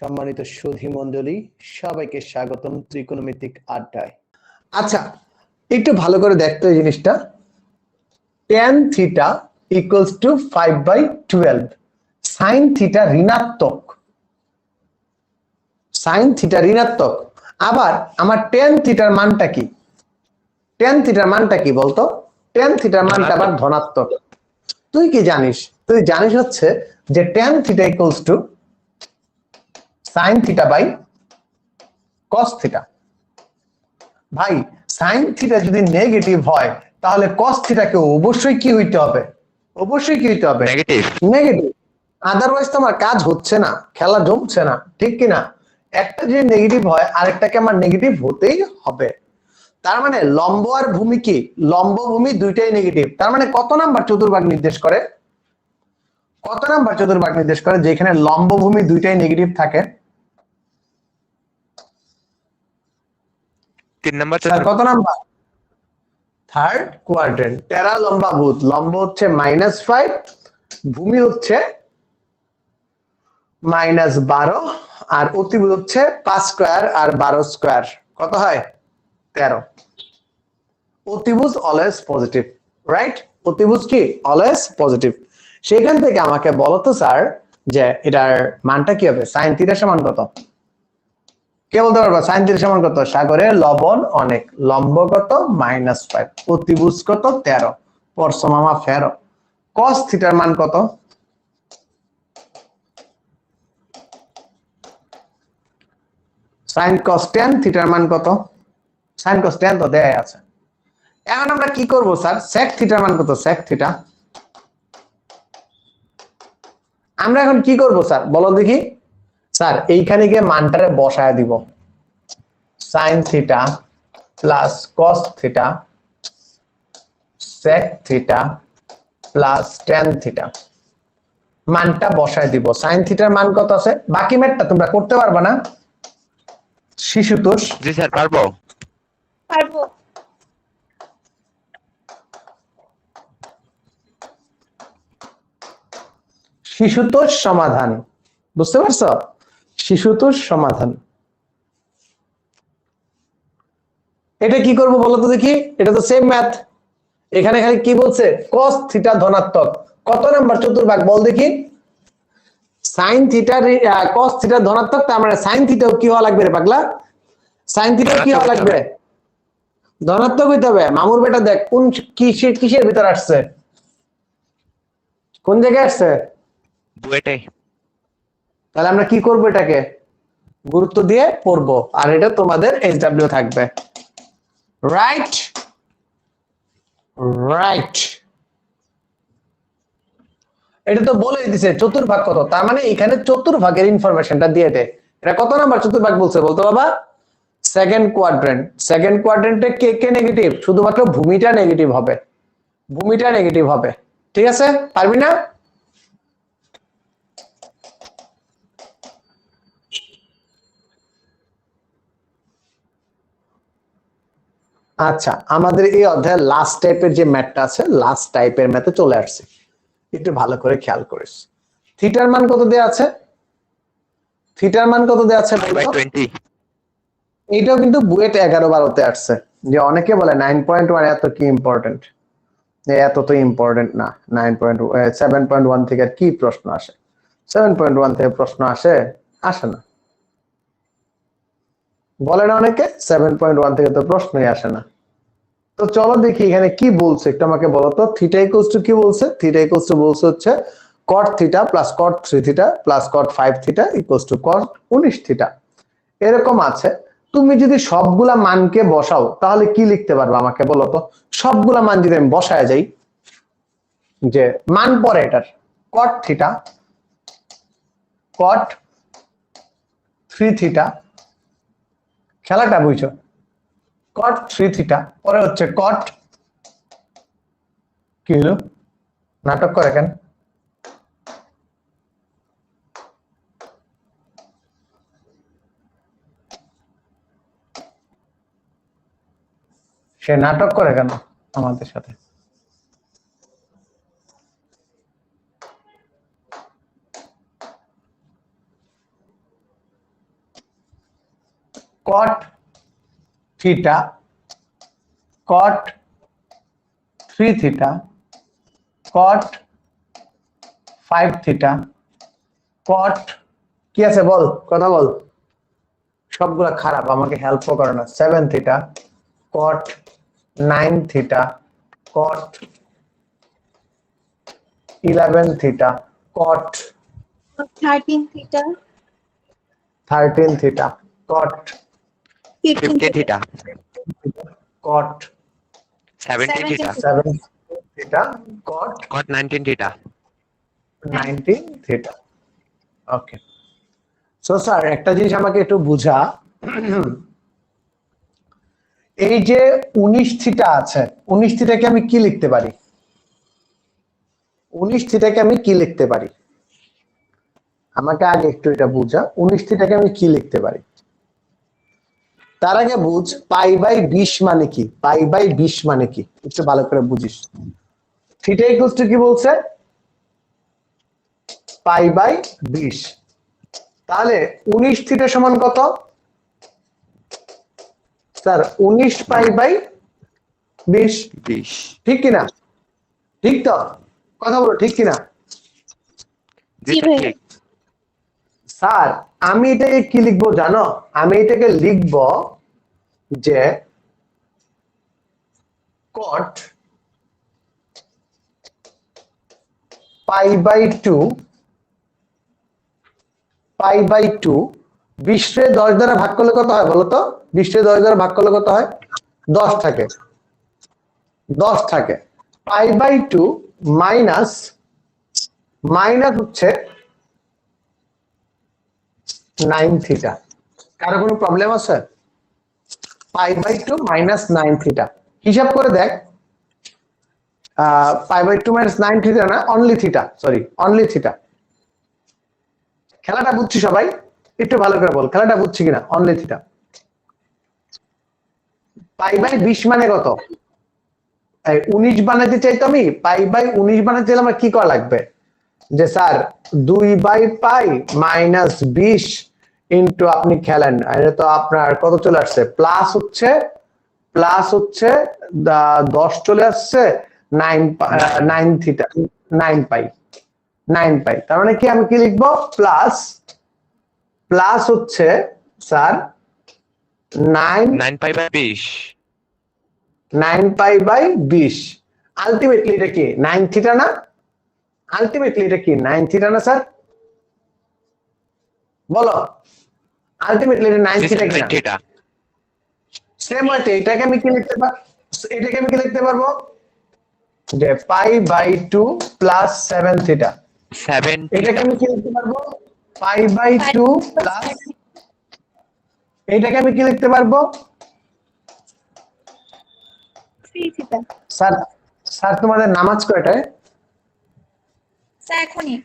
সম্মানিত সুধী মন্ডলী সবাইকে স্বাগতম ত্রিকোণমিতিক আড্ডায়। আচ্ছা একটু ভালো করে দেখতো জিনিসটা। Tan theta equals to five by twelve sine theta ঋণাত্মক। সাইন থিটা ঋণাত্মক। আবার আমার টেন থিটার মানটা কি? টেন থিটার মানটা কি বলতো? টেন থিটার মানটা আবার ধনাত্মক। তুই কি জানিস? তুই জানিস হচ্ছে যে tan theta equals to sine theta by cos theta ভাই সাইন থিটা যদি নেগেটিভ হয় তাহলে কস থিটাকে অবশ্যই কি হইতে হবে? অবশ্যই কি হইতে হবে? নেগেটিভ নেগেটিভ আদারওয়াইজ তোমার কাজ হচ্ছে না খেলা জমছে না ঠিক কি না? একটা যদি নেগেটিভ হয় আরেকটাকে আমার নেগেটিভ হতেই হবে। তার মানে লম্ব আর ভূমি কি? লম্ব ভূমি দুইটাই নেগেটিভ তার মানে কত নাম্বার চতুর্ভাগ নির্দেশ করে? কত নাম্বার চতুর্ভাগ নির্দেশ করে? যেখানে লম্ব ভূমি দুইটাই নেগেটিভ থাকে। তিন নম্বর কত নাম্বার? থার্ড কোয়াড্রেন্ট টেরা লম্বা ভূত। লম্ব হচ্ছে মাইনাস ফাইভ ভূমি হচ্ছে মাইনাস বারো আর অতিভুজ হচ্ছে পাঁচ স্কোয়ার আর বারো স্কোয়ার কত হয়? তেরো। অতিভুজ অলওয়েজ পজিটিভ রাইট অতিভুজ কি? অলওয়েজ পজিটিভ সেখান থেকে আমাকে বলো তো স্যার যে এটার মানটা কি হবে? সাইন সমান কত? কে বলতে পারবা? সাইন থিটা সমান কত? সাগরে লবণ অনেক। লম্ব কত? মাইনাস ফাইভ অতিভুজ কত? তেরো। পরশমামা ফেরো। কস থিটার মান কত? সাইন কস টেন থিটার মান কত? সাইন কস টেন আছে। এখন আমরা কি করব, স্যার? থিটার মান কত? থিটা আমরা এখন কি করব, স্যার? বলো দেখি। স্যার এইখানে গিয়ে মানটারে বসায় দিব। Sine theta plus cos theta sec theta plus tan theta মানটা বসায় দিব। সাইন থিটার মান কত আছে? বাকি ম্যাটটা তোমরা করতে পারবা না। শিশুতোষ। জি স্যার পারব। পারব। শিশুতোষ সমাধান। বুঝতে পারছ? শিশুতোষ সমাধান। এটা কি করব বলো তো দেখি? এটা তো সেম ম্যাথ এখানে খালি কি বলছে? cos থিটা ধনাত্মক। কত নাম্বার চতুর্ভাগ বল দেখি? সাইন থিটার cos থিটা ধনাত্মক, তার মানে সাইন থিটাও কি হওয়া লাগবে রে পাগলা? সাইন থিটাও কি হওয়া লাগবে? ধনাত্মক হইতে হবে। মামুর বেটা দেখ, কোন কিসের কিসের ভিতর আসছে? কোন জায়গায় আসছে? বুয়েটাই তাহলে আমরা কি করব এটাকে? গুরুত্ব দিয়ে পড়ব। আর এটা তোমাদের এইচ ডাব্লিউ থাকবে। রাইট রাইট এটা তো বলে দিছে, চতুর্ভাগ কত? তার মানে এখানে চতুর্ভাগের ইনফরমেশনটা দিয়ে দে। এটা কত নাম্বার চতুর্ভাগ বলছে বলতো বাবা? সেকেন্ড কোয়াড্রেন্ট সেকেন্ড কোয়াড্রেন্টে কে কে নেগেটিভ শুধুমাত্র ভূমিটা নেগেটিভ হবে। ভূমিটা নেগেটিভ হবে। ঠিক আছে? পারবি না? আচ্ছা আমাদের এই অধ্যায়ের লাস্ট টাইপের যে ম্যাথটা আছে লাস্ট টাইপের ম্যাথে চলে আসছে। একটু ভালো করে খেয়াল করিস। থিটার মান কত দেয়া আছে? থিটার মান কত দেয়া আছে এইটাও কিন্তু বুয়েট এগারো বারোতে আসছে যে অনেকে বলে নাইন পয়েন্ট ওয়ান এত কি ইম্পর্টেন্ট এত তো ইম্পর্টেন্ট না nine point seven point one থেকে কি প্রশ্ন আসে? সেভেন পয়েন্ট ওয়ান থেকে প্রশ্ন আসে? আসে না। বলে না অনেকে সেভেন পয়েন্ট ওয়ান থেকে তো প্রশ্নই আসে না। তো চলো দেখি এখানে কি বলছে, একটু আমাকে বলো তো। থিটা ইকোস টু কি বলছে? থিটা ইকুয়ালস টু বলছে হচ্ছে cot theta plus cot three theta plus cot five theta equals to cot উনিশ থিটা এরকম আছে। তুমি যদি সবগুলা মানকে বসাও, তাহলে কি লিখতে পারবে আমাকে বলো তো? সবগুলা মান যদি আমি বসায় যাই, যে মান পরে এটার cot theta cot three theta খেলাটা বুঝছ? কট থ্রি থিটা পরে হচ্ছে কট কি হলো? নাটক করে কেন? সে নাটক করে কেন আমাদের সাথে? Cot theta cot three theta cot five theta cot কি আছে বল? কথা বল। সবগুলা খারাপ আমাকে হেল্পও করে না। Seven theta cot nine theta cot eleven theta cot thirteen theta thirteen theta cot fifteen fifteen theta cot seventeen theta seven theta cot cot nineteen theta nineteen okay so sir একটা জিনিস আমাকে একটু বুঝা। এই যে উনিশ থিটা আছে উনিশ থিটাকে আমি কি লিখতে পারি? উনিশ থিটাকে আমি কি লিখতে পারি? আমাকে আগে একটু এটা বুঝা। উনিশ থিটাকে আমি কি লিখতে পারি? তার আগে বুঝ পাই বাই বিশ মানে কি? পাই বাই বিশ মানে কি? একটু ভালো করে বুঝিস। থিটা ইকুয়ালস টু কি বলছে? পাই বাই বিশ। তাহলে উনিশ থিটা সমান কত? স্যার উনিশ পাই বাই বিশ। বিশ। ঠিক কিনা? ঠিক তো? কথা বলো ঠিক কিনা। ঠিক স্যার, আমি এটাকে কি লিখব জানো? আমি এটাকে লিখব যে cot pi by two pi by two বিশে দশ দ্বারা ভাগ করলে কত হয় বলো তো? বিশে দশ দ্বারা ভাগ করলে কত হয়? দশ থাকে। দশ থাকে। Pi by two minus minus হচ্ছে নাইন থিটা। কারও কোনো প্রবলেম আছে? Pi by two minus nine theta. হিসাব করে দেখ। Pi by two minus nine theta না only theta sorry only theta. খেলাটা বুঝছি সবাই? একটু ভালো করে বল, খেলাটা বুঝছি কিনা? Only theta. পাই বাই বিশ মানে কত? উনিশ বানাতে চাইতো আমি, পাই বাই উনিশ বানাতে চাইলে আমার কি করা লাগবে? যে স্যার দুই বাই পাই মাইনাস বিশ ইন্টু আপনি খেলেন এটা তো আপনার কত চলে আসছে? প্লাস হচ্ছে প্লাস হচ্ছে দশ চলে আসছে nine nine theta nine pi nine pi. তার মানে কি আমি কি লিখব? প্লাস প্লাস হচ্ছে sir nine nine pi by বিশ। নাইন পাই বাই বিশ। আলটিমেটলি এটা কি? নাইন থিটা না? আলটিমেটলি এটা কি নাইন থিটা না স্যার বলো। আলটিমেটলি এটা নাইন থিটা কিনা? সেম এটাকে আমি কি লিখতে পার এটাকে আমি কি লিখতে পারব? যে pi by two plus seven theta seven এটাকে আমি কি লিখতে পারব? পাই বাই টু প্লাস এটাকে আমি কি লিখতে পারব? স্যার স্যার তোমাদের নামাজ কয়টায়? স্যার এখনই।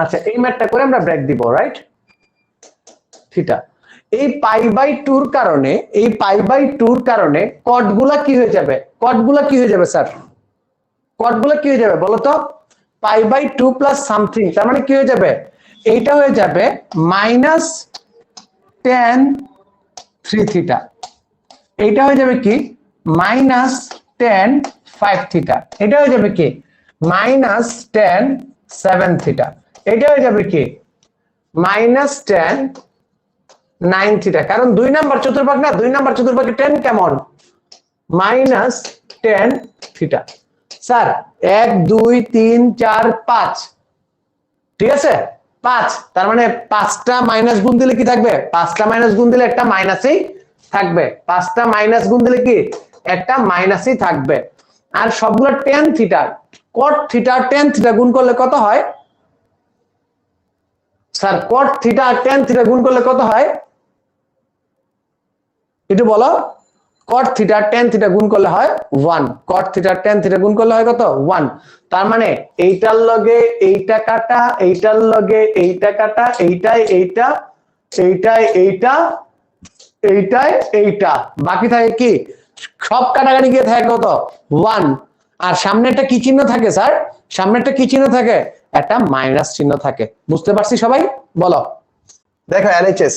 আচ্ছা এই ম্যাথটা করে আমরা ব্রেক দিব রাইট থিটা। এই পাই বাই টুর কারণে, এই পাই বাই টুর কারণে কটগুলা কি হয়ে যাবে? কটগুলা কি হয়ে যাবে স্যার কটগুলা কি হয়ে যাবে, বলো তো? Pi by two plus something তার মানে কি হয়ে যাবে? এইটা হয়ে যাবে মাইনাস টেন থ্রি থিটা এইটা হয়ে যাবে কি? মাইনাস টেন ফাইভ থিটা এটা হয়ে যাবে কি? Minus tan seven theta. এটা হয়ে যাবে কি? Minus tan nine theta. কারণ দুই নাম্বার চতুর্ভাগ না, দুই নাম্বার চতুর্ভাগে টেন কেমন? Minus tan theta. স্যার, এক, দুই, তিন, চার, পাঁচ। ঠিক আছে? পাঁচ। তার মানে পাঁচটা মাইনাস গুণ দিলে কি থাকবে? পাঁচটা মাইনাস গুণ দিলে একটা মাইনাসই থাকবে। পাঁচটা মাইনাস গুণ দিলে কি? একটা মাইনাসই থাকবে। আর সবগুলো tan theta. Cot theta tan theta গুণ করলে কত হয়? স্যার কট থিটা আর টেন গুণ করলে কত হয়? একটু বলো। কট থিটা টেন থিটা গুণ করলে হয় one cot theta tan theta গুণ করলে হয় কত? ওয়ান তার মানে এইটার লগে এইটা কাটা, এইটার লগে এইটা কাটা, এইটাই এইটা এইটাই এইটা এইটাই এইটা। বাকি থাকে কি? সব কাটাকাটি গিয়ে থাকে কত? ওয়ান আর সামনে একটা কি চিহ্ন থাকে, স্যার? সামনে একটা কি চিহ্ন থাকে? একটা মাইনাস চিহ্ন থাকে। বুঝতে পারছি সবাই? বলো। দেখো এলএইচএস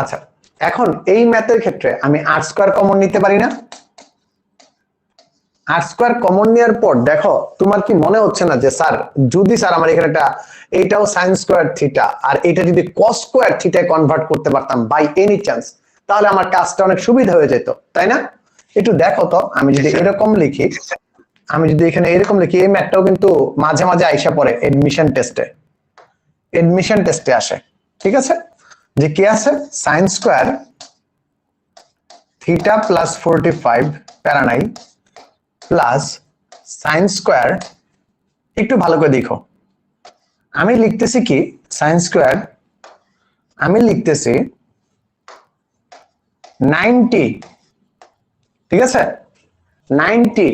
আচ্ছা এখন এই ম্যাথের ক্ষেত্রে আমি আর স্কোয়ার কমন নিতে পারি না। আর স্কোয়ার কমন নেওয়ার পর দেখো তোমার কি মনে হচ্ছে না যে স্যার যদি স্যার আমার এখানে একটা এইটাও সাইন স্কোয়ার থিটা আর এটা যদি কস স্কোয়ার থিটায় কনভার্ট করতে পারতাম বাই এনি চান্স তাহলে আমার কাজটা অনেক সুবিধা হয়ে যেত তাই না? একটু দেখো তো আমি যদি এরকম লিখি আমি যদি এখানে এরকম লিখি এই ম্যাথটাও কিন্তু মাঝে মাঝে আইসা পড়ে এডমিশন টেস্টে এডমিশন টেস্টে আসে ঠিক আছে? যে কি আছে? Sine square theta plus forty five প্যারানাই plus sine square একটু ভালো করে দেখো। আমি লিখতেছি কি? সাইন স্কোয়ার আমি লিখতেছি নাইনটি ঠিক আছে? Ninety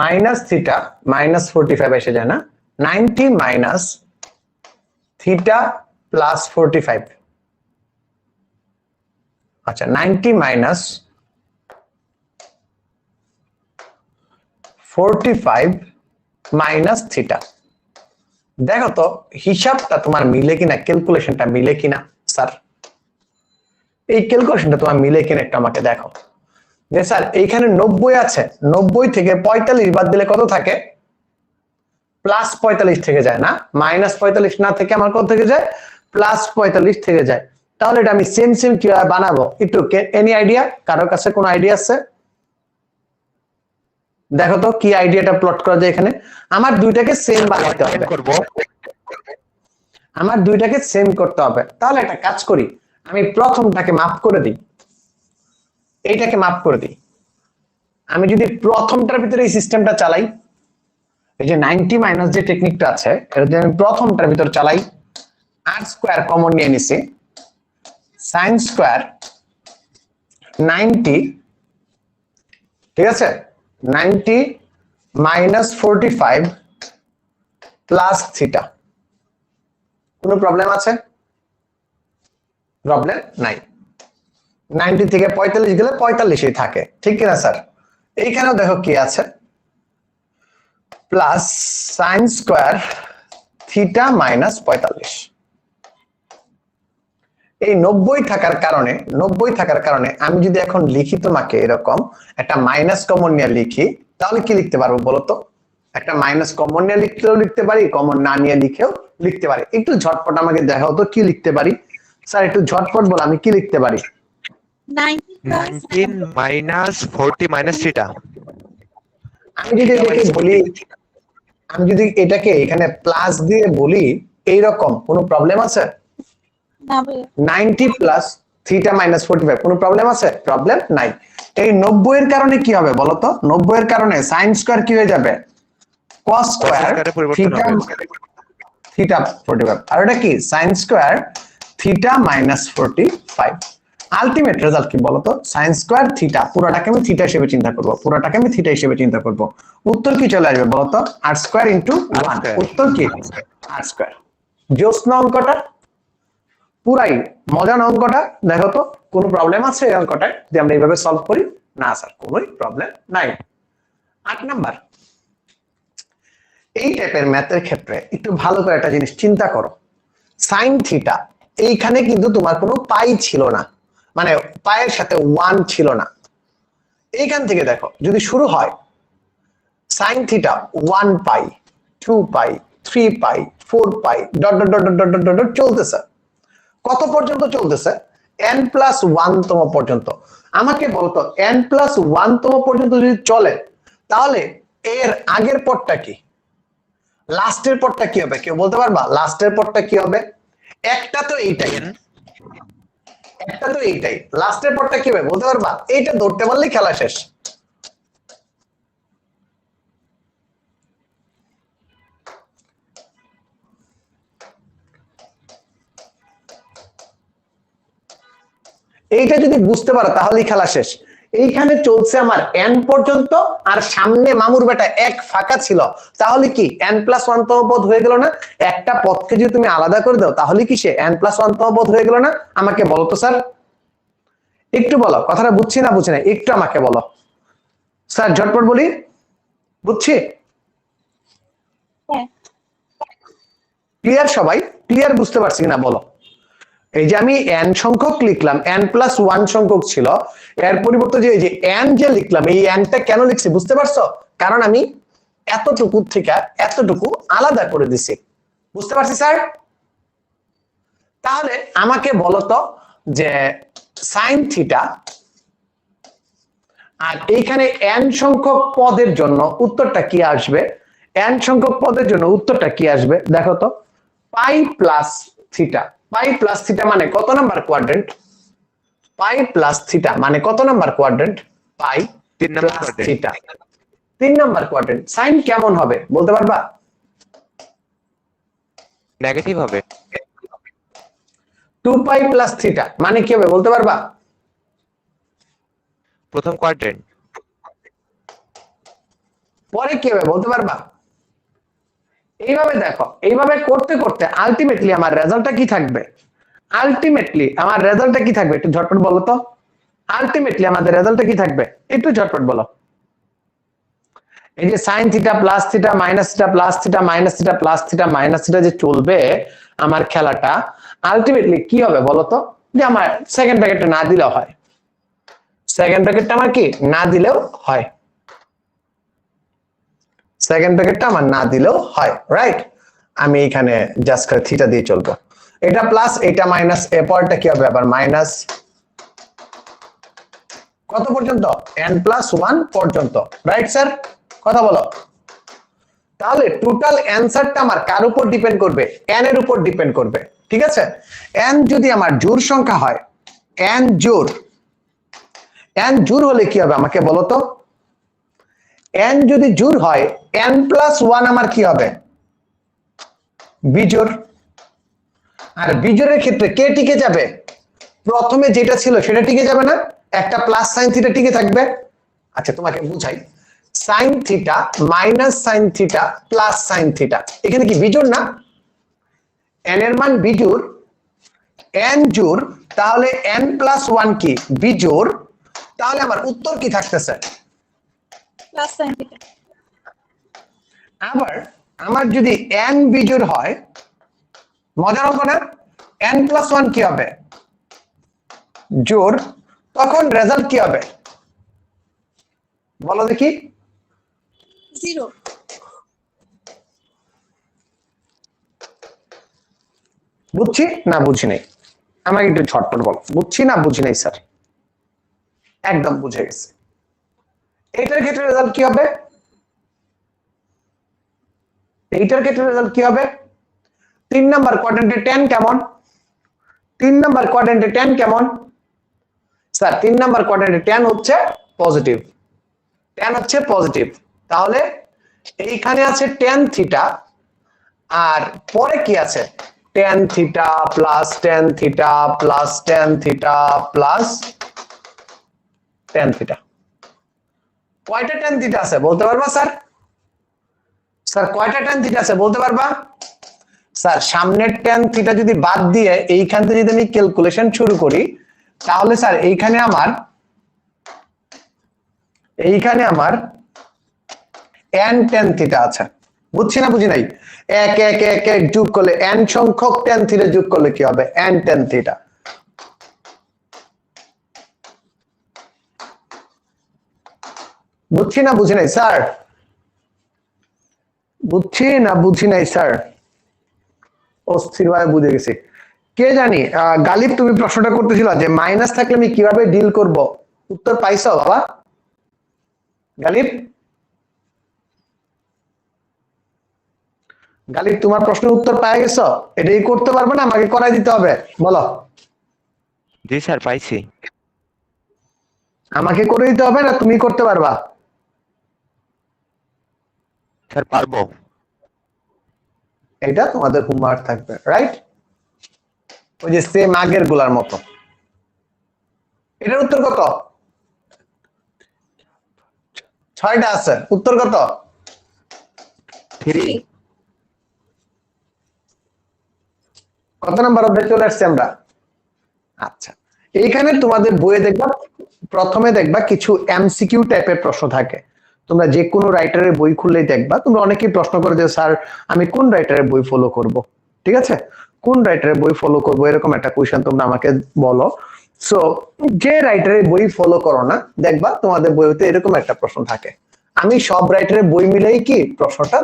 minus theta minus forty five এসে যায় না। Ninety minus theta plus forty five আচ্ছা ninety minus forty five minus theta দেখো তো, হিসাবটা তোমার মিলে কিনা ক্যালকুলেশনটা মিলে কিনা, স্যার? এই ক্যালকুলেশনটা তোমার মিলে কিনা একটু আমাকে দেখো। যে স্যার, এইখানে নব্বই আছে, নব্বই থেকে পঁয়তাল্লিশ বাদ দিলে কত থাকে? প্লাস পঁয়তাল্লিশ থেকে যায় না মাইনাস পঁয়তাল্লিশ না থেকে আমার কত থেকে যায়? প্লাস পঁয়তাল্লিশ থেকে যায়। তাহলে এটা আমি সেম সেম কীভাবে বানাবো? একটু এনি আইডিয়া কারোর কাছে কোনো আইডিয়া আছে? দেখো তো কি আইডিয়াটা প্লট করা যায় এখানে। আমার দুইটাকে সেম বানাতে হবে। আমার দুইটাকে সেম করতে হবে। তাহলে একটা কাজ করি। আমি প্রথমটাকে মাপ করে দিই। এইটাকে মাপ করে দিই। আমি যদি প্রথমটার ভিতরে এই সিস্টেমটা চালাই এই যে নাইনটি মাইনাস যে টেকনিকটা আছে, এটা যদি আমি প্রথমটার ভিতর চালাই আর স্কোয়ার কমন নিয়ে নিছি সাইন স্কোয়ার নাইনটি, ঠিক আছে? Ninety minus forty five plus theta কোনো প্রবলেম আছে? প্রবলেম নাই। নাইনটি থেকে পঁয়তাল্লিশ গেলে পঁয়তাল্লিশই থাকে। ঠিক কিনা স্যার এইখানেও দেখো কি আছে। Plus sine square theta minus পঁয়তাল্লিশ। এই নব্বই থাকার কারণে নব্বই থাকার কারণে আমি যদি এখন লিখি তোমাকে এরকম একটা মাইনাস কমন নিয়ে লিখি তাহলে কি লিখতে পারব বলতো? একটা মাইনাস কমন নিয়ে লিখলেও লিখতে পারি কমন না নিয়ে লিখেও লিখতে পারি। একটু ঝটপট আমাকে দেখাও তো কি লিখতে পারি? স্যার একটু ঝটপট বল আমি কি লিখতে পারি? আমি যদি বলি আমি যদি এটাকে এখানে প্লাস দিয়ে বলি এইরকম কোনো প্রবলেম আছে? না ভাইয়া। নাইনটি প্লাস থ্রিটা মাইনাস ফোর্টি ফাইভ কোনো প্রবলেম আছে? প্রবলেম নাই। এই নব্বই এর কারণে কি হবে বলতো নব্বই এর কারণে সাইন স্কোয়ার কি হয়ে যাবে? Cos square theta theta forty five আর এটা কি? Sine square theta minus forty five ultimate result কি বলতো? সাইন স্কোয়ার থিটা পুরোটাকে আমি থিটা হিসেবে চিন্তা করব। পুরোটাকে আমি থিটা হিসেবে চিন্তা করব। উত্তর কি চলে আসবে বলতো? আর স্কোয়ার ইন্টু ওয়ান উত্তর কি? আর স্কোয়ার জ্যোৎস্না অঙ্কটা? পুরাই মজার অঙ্কটা। দেখো তো কোনো প্রবলেম আছে এই অঙ্কটায়? যে আমরা এইভাবে সলভ করি না স্যার কোনোই প্রবলেম নাই। আট নাম্বার। এই টাইপের ম্যাথের ক্ষেত্রে একটু ভালো করে একটা জিনিস চিন্তা করো। সাইন থিটা এইখানে কিন্তু তোমার কোনো পাই ছিল না। মানে পায়ের সাথে ওয়ান ছিল না। এইখান থেকে দেখো, যদি শুরু হয় sine theta one pi two pi three pi four pi dot dot dot dot dot dot চলতেছে। কত পর্যন্ত চলতেছে? এন প্লাস ওয়ান তম পর্যন্ত। আমাকে বলতো এন প্লাস ওয়ান তম পর্যন্ত যদি চলে, তাহলে এর আগের পরটা কি? লাস্টের পরটা কি হবে? কেউ বলতে পারবা? লাস্টের পরটা কি হবে? একটা তো এইটাই। একটা তো এইটাই। লাস্টের পরটা কি হবে? বলতে পারবা? এইটা ধরতে পারলে খেলা শেষ। এইটা যদি বুঝতে পারো, তাহলেই খেলা শেষ। এইখানে চলছে আমার এন পর্যন্ত আর সামনে মামুর বেটা এক ফাঁকা ছিল। তাহলে কি এন প্লাস ওয়ান তম পদ হয়ে গেল না? একটা পদকে যদি তুমি আলাদা করে দাও তাহলে কি সে এন প্লাস ওয়ান তম পদ হয়ে গেল না? আমাকে বলো তো স্যার। একটু বলো কথাটা বুঝছি না বুঝছি না একটু আমাকে বলো। স্যার ঝটপট বলি। বুঝছি? ক্লিয়ার সবাই? ক্লিয়ার বুঝতে পারছি না বলো। এই যে আমি এন সংখ্যক লিখলাম এন প্লাস ওয়ান সংখ্যক ছিল, এর পরিবর্তে যে, এই যে এন যে লিখলাম, এই এনটা কেন লিখছি বুঝতে পারছ? কারণ আমি এতটুকু থেকে এতটুকু আলাদা করে দিছি। বুঝতে পারছি, স্যার? তাহলে আমাকে বলতো যে সাইন থিটা আর এইখানে এন সংখ্যক পদের জন্য উত্তরটা কি আসবে? এন সংখ্যক পদের জন্য উত্তরটা কি আসবে? দেখো তো pi plus theta pi plus theta মানে কত number quadrant pi plus theta মানে কত number quadrant pi plus theta. তিন নাম্বার কোয়াড্রেন্ট সাইন কেমন হবে? বলতে পারবা? নেগেটিভ হবে। টু পাই প্লাস থিটা মানে কি হবে? বলতে পারবা? প্রথম কোয়াড্রেন্ট পরে কি হবে? বলতে পারবা? এইভাবে দেখো, এইভাবে করতে করতে আলটিমেটলি আমার রেজাল্টটা কি থাকবে? আলটিমেটলি আমার রেজাল্টটা কি থাকবে? একটু ঝটপট বলো তো। আলটিমেটলি আমাদের রেজাল্টটা কি থাকবে? একটু ঝটপট বলো। এই যে sine theta plus theta minus theta plus theta minus theta plus theta minus theta যে চলবে আমার খেলাটা আলটিমেটলি কি হবে বলো তো? যে আমার সেকেন্ড প্যাকেটটা না দিলেও হয়। সেকেন্ড প্যাকেটটা আমার কি? না দিলেও হয়। সেকেন্ড প্যাকেটটা আমার না দিলেও হয় রাইট আমি এখানে জাস্ট করে থিটা দিয়ে চলবো। এটা প্লাস এটা মাইনাস এ পরটা কি হবে? আবার মাইনাস কত পর্যন্ত? n প্লাস ওয়ান পর্যন্ত রাইট স্যার কথা বলো। তাহলে টোটাল অ্যান্সারটা আমার কার উপর ডিপেন্ড করবে? n এর উপর ডিপেন্ড করবে, ঠিক আছে? n যদি আমার জোড় সংখ্যা হয়, n জোড় n জোড় হলে কি হবে আমাকে বলো তো? N যদি জোড় হয়, n প্লাস ওয়ান আমার কি হবে? বিজোড় আর বিজোড়ের ক্ষেত্রে কে টিকে যাবে। প্রথমে যেটা ছিল সেটা টিকে যাবে না, একটা প্লাস সাইন থিটা টিকে থাকবে। আচ্ছা তোমাকে বুঝাই। Sine theta minus sine theta plus sine theta এখানে কি বিজোড় না? N এর মান বিজোড় n জোড় তাহলে n প্লাস ওয়ান কি? বিজোড় তাহলে আমার উত্তর কি থাকতেছে? প্লাস সাইন থিটা আবার আমার যদি n বিজোড় হয় মজার অঙ্ক না? n প্লাস ওয়ান কি হবে? জোড় তখন রেজাল্ট কি হবে? বলো দেখি। জিরো বুঝছি না বুঝি নাই? আমাকে একটু ঝটপট বলো। বুঝছি না বুঝি নাই স্যার? একদম বুঝে গেছে। এইটার ক্ষেত্রে রেজাল্ট কি হবে? এইটার ক্ষেত্রে রেজাল্ট কি হবে? তিন নাম্বার কোয়াড্রেন্টে টেন কেমন? তিন নাম্বার কোয়াড্রেন্টে টেন কেমন? স্যার তিন নাম্বার কোয়াড্রেন্টে টেন হচ্ছে পজিটিভ টেন হচ্ছে পজিটিভ তাহলে এইখানে আছে টেন থিটা আর পরে কি আছে? Tan theta plus tan theta plus tan theta plus tan theta কয়টা টেন থিটা আছে বলতে পারবা, স্যার? স্যার, কয়টা টেন থিটা আছে বলতে পারবা? স্যার, সামনের টেন থিটা যদি বাদ দিয়ে এইখান থেকে যদি আমি ক্যালকুলেশন শুরু করি, তাহলে স্যার, এইখানে আমার এইখানে আমার এন টেন থিটা আছে। বুঝছি না, বুঝি নাই? এক এক এক এক যোগ করলে এন সংখ্যক টেন থিটা যোগ করলে কি হবে? এন টেন থিটা বুঝছি না বুঝি নাই স্যার? বুঝছি না বুঝি নাই স্যার? অস্থির ভাবে বুঝে গেছি। কে জানি গালিব তুমি প্রশ্নটা করতেছিল যে মাইনাস থাকলে আমি কীভাবে ডিল করব? উত্তর পাইছো বাবা? গালিব? গালিব তোমার প্রশ্নের উত্তর পাই গেছো? এটাই করতে পারবে না আমাকে করাই দিতে হবে। বলো। জি স্যার পাইছি। আমাকে করে দিতে হবে না তুমি করতে পারবা? স্যার পারব। এটা তোমাদের হোমওয়ার্ক থাকবে রাইট ওই যে সেম আগেরগুলার মতো। এটার উত্তর কত? ছয়টা আছে উত্তর কত? থ্রি কত নাম্বার অধ্যায় চলে আসছে আমরা? আচ্ছা। এইখানে তোমাদের বইয়ে দেখবা প্রথমে দেখবা কিছু এমসিকিউ টাইপের প্রশ্ন থাকে। তোমরা যে কোনো রাইটারের বই খুললেই দেখবা। তোমরা অনেকেই প্রশ্ন করে যে, স্যার, আমি কোন রাইটারের বই ফলো করব? ঠিক আছে? কোন রাইটারের বই ফলো করব? এরকম একটা কোয়েশ্চেন তোমরা আমাকে বলো। সো যে রাইটারের বই ফলো করো না, দেখবা তোমাদের বইতে এরকম একটা প্রশ্ন থাকে। আমি সব রাইটারের বই মিলেই কি প্রশ্নটা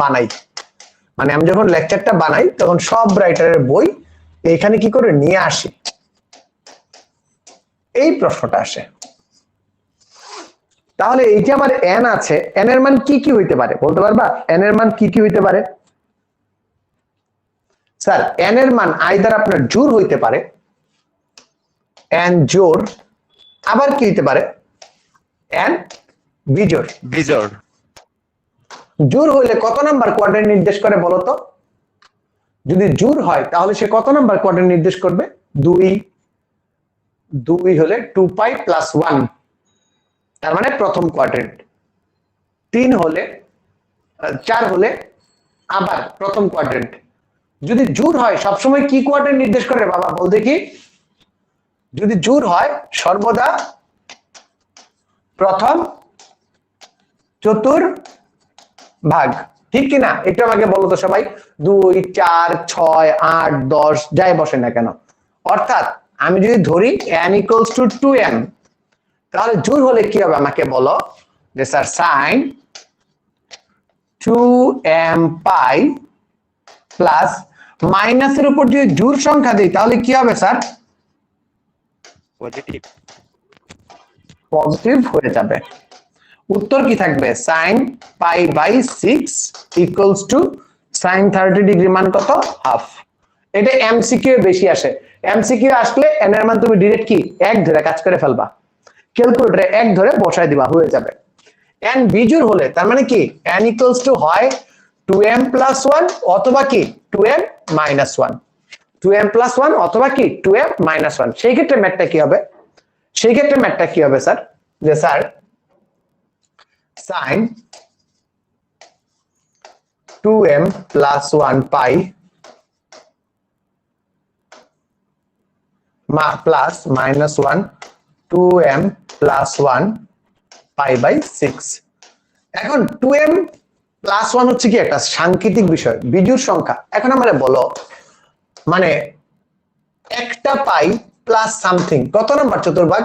বানাই? মানে আমি যখন লেকচারটা বানাই, তখন সব রাইটারের বই এখানে কি করে নিয়ে আসি? এই প্রশ্নটা আসে। তাহলে এই যে আমার এন আছে এন এর মান কি কি হইতে পারে? বলতে পারবা? এন এর মান কি কি হইতে পারে? স্যার এন এর মান আইদার আপনার জোর হইতে পারে এন জোর আবার কি হইতে পারে? এন বিজোর বিজোর জোর হইলে কত নাম্বার কোয়াড্রেন্ট নির্দেশ করে বলতো যদি জোর হয় তাহলে সে কত নাম্বার কোয়াড্রেন্ট নির্দেশ করবে? দুই। দুই হলে টু পাই প্লাস ওয়ান তার মানে প্রথম কোয়াড্রেন্ট তিন হলে চার হলে আবার প্রথম কোয়াড্রেন্ট যদি জোর হয়, সবসময় কি কোয়াড্রেন্ট নির্দেশ করে? বাবা, বল দেখি। যদি জোর হয়, সর্বদা প্রথম, চতুর ভাগ। ঠিক কি না? এটা আমাকে বলো তো সবাই। দুই, চার, ছয়, আট, দশ, যাই বসে না কেন? অর্থাৎ আমি যদি ধরি n equals to two m তাহলে জোর হলে কি হবে আমাকে বলো? যে sir sine two m pi plus মাইনাসের উপর যদি জোর সংখ্যা দিই তাহলে কি হবে স্যার? পজিটিভ পজিটিভ হয়ে যাবে। উত্তর কি থাকবে? Sine pi by six equals to sine thirty degree মান কত? হাফ এটা এমসিকিউ বেশি আসে। এমসিকিউ আসলে এন এর মান তুমি ডিরেক্ট কি? এক ধরে কাজ করে ফেলবা। ক্যালকুলেটরে এক ধরে বসায় দিবা হয়ে যাবে। এন বিজুর হলে তার মানে কি? এন ইকুয়ালস টু হয় টু এম প্লাস ওয়ান অথবা কি? Two m minus one two m plus one অথবা কি? টু এম মাইনাস ওয়ান সেই ক্ষেত্রে ম্যাথটা কি হবে? সেই ক্ষেত্রে ম্যাথটা কি হবে স্যার যে sir sine two m plus one pi plus minus one two m plus one pi by six এখন টু এম প্লাস ওয়ান হচ্ছে কি একটা সাংকেতিক বিষয় বিজুর সংখ্যা। এখন আমরা বলো মানে একটা পাই প্লাস সামথিং কত নাম্বার চতুর্ভাগ?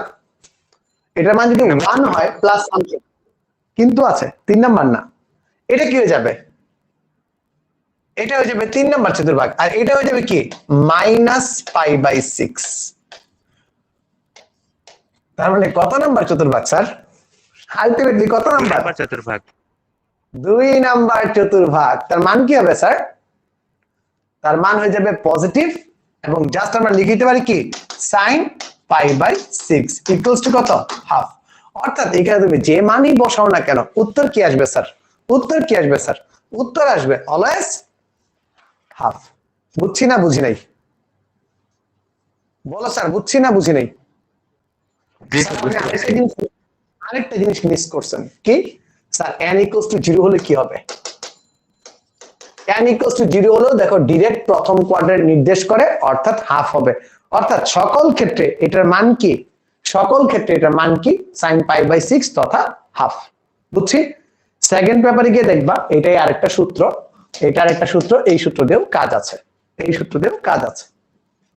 এটার মান যদি ওয়ান হয় প্লাস সামথিং কিন্তু আছে তিন নাম্বার না। এটা কি হয়ে যাবে? এটা হয়ে যাবে তিন নাম্বার চতুর্ভাগ। আর এটা হয়ে যাবে কি? মাইনাস পাই বাই সিক্স তার মানে কত নাম্বার চতুর্ভাগ স্যার? আলটিমেটলি কত নাম্বার? চতুর্ভাগ। দুই নাম্বার চতুর্ভাগ। তার মান কি হবে স্যার? তার মান হয়ে যাবে পজিটিভ এবং জাস্ট আমরা লিখে দিতে পারি কি? Sine pi by six equals to কত? হাফ অর্থাৎ এখানে তুমি যে মানই বসাও না কেন উত্তর কি আসবে স্যার? উত্তর কি আসবে স্যার? উত্তর আসবে অলওয়েজ হাফ বুঝছি না বুঝি নাই? বলো স্যার বুঝছি না বুঝি নাই জি স্যার, স্যার, আপনি বুঝতে আরেকটা জিনিস মিস করছেন। কি? Sir n equals to zero হলে কি হবে? n ইকুয়ালস টু জিরো হলেও দেখো ডিরেক্ট প্রথম কোয়াড্রেন্ট নির্দেশ করে অর্থাৎ হাফ হবে। অর্থাৎ সকল ক্ষেত্রে এটার মান কি? সকল ক্ষেত্রে এটার মান কি? সাইন পাই বাই সিক্স তথা হাফ বুঝছি? সেকেন্ড পেপারে গিয়ে দেখবা এটাই আরেকটা সূত্র। এটা আরেকটা সূত্র এই সূত্র দিয়েও কাজ আছে। এই সূত্র দিয়েও কাজ আছে।